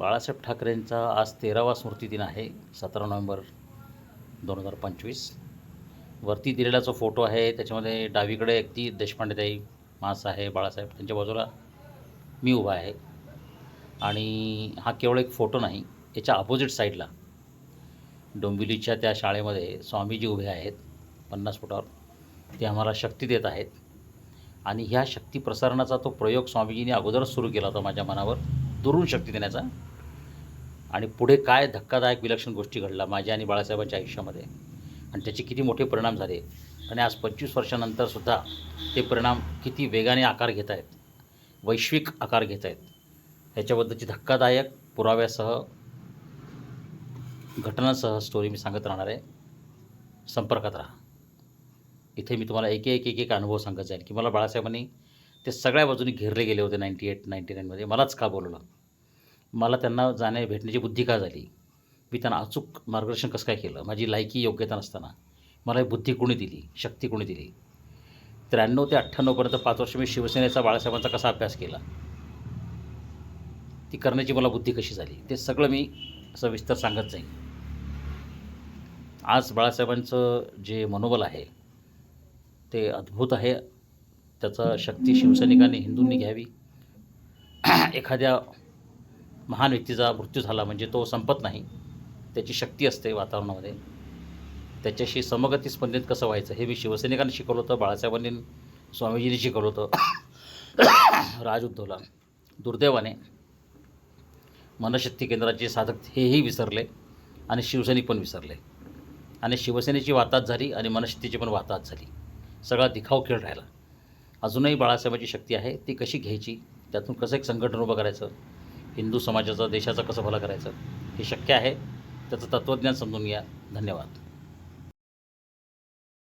बाळासाहेब ठाकरेंचा आज तेरावा स्मृतिदिन आहे सतरा नोव्हेंबर दोन हजार पंचवीस. वरती दिलेला जो फोटो आहे त्याच्यामध्ये डावीकडे अगदी देशपांडेताई मास आहे बाळासाहेब त्यांच्या बाजूला मी उभा आहे. आणि हा केवळ एक फोटो नाही याच्या अपोजिट साईडला डोंबिवलीच्या त्या शाळेमध्ये स्वामीजी उभे आहेत पन्नास फुटावर. ते आम्हाला शक्ती देत आहेत. आणि ह्या शक्ती प्रसारणाचा तो प्रयोग स्वामीजींनी अगोदरच सुरू केला होता माझ्या मनावर. दुरून शक्ती देण्याचा. आणि पुढे काय धक्कादायक विलक्षण गोष्टी घडल्या माझ्या आणि बाळासाहेबांच्या आयुष्यामध्ये. आणि त्याचे किती मोठे परिणाम झाले. आणि आज पंचवीस वर्षानंतरसुद्धा ते परिणाम किती वेगाने आकार घेत आहेत. वैश्विक आकार घेत आहेत. ह्याच्याबद्दलची धक्कादायक पुराव्यासह घटनासह स्टोरी मी सांगत राहणार आहे. संपर्कात राहा. इथे मी तुम्हाला एक एक एक एक अनुभव सांगत जाईल की मला बाळासाहेबांनी ते सगळ्या बाजूने घेरले गेले होते नाईंटी एट नाईंटी नाईनमध्ये मलाच का बोलवलं? मला त्यांना जाण्या भेटण्याची बुद्धी का झाली? मी त्यांना अचूक मार्गदर्शन कसं काय केलं? माझी लायकी योग्यता नसताना मला ही बुद्धी कोणी दिली? शक्ती कोणी दिली? त्र्याण्णव ते अठ्ठ्याण्णवपर्यंत पाच वर्ष मी शिवसेनेचा बाळासाहेबांचा कसा अभ्यास केला? ती करण्याची मला बुद्धी कशी झाली? ते सगळं मी सविस्तर सांगत जाईन. आज बाळासाहेबांचं जे मनोबल आहे ते अद्भुत आहे. त्याचा शक्ती शिवसैनिकांनी हिंदूंनी घ्यावी. एखाद्या महान व्यक्तीचा मृत्यू झाला म्हणजे तो संपत नाही त्याची शक्ती असते वातावरणामध्ये. त्याच्याशी समगती स्पंदित कसं व्हायचं हे मी शिवसैनिकांनी शिकवलं होतं बाळासाहेबांनी स्वामीजींनी शिकवलं होतं. राज उद्धवला. दुर्दैवाने मनशक्ती केंद्राचे साधक हेही विसरले आणि शिवसैनिक पण विसरले. आणि शिवसेनेची वाताच झाली आणि मनशक्तीची पण वाताच झाली. सगळा दिखाव खेळ राहिला. अजूनही बाळासाहेबाची शक्ती आहे ती कशी घ्यायची? त्यातून कसं एक संघटन उभं करायचं? हिंदू समाजाचं देशाचं कसं भलं करायचं? हे शक्य आहे. त्याचं तत्त्वज्ञान समजून घ्या. धन्यवाद.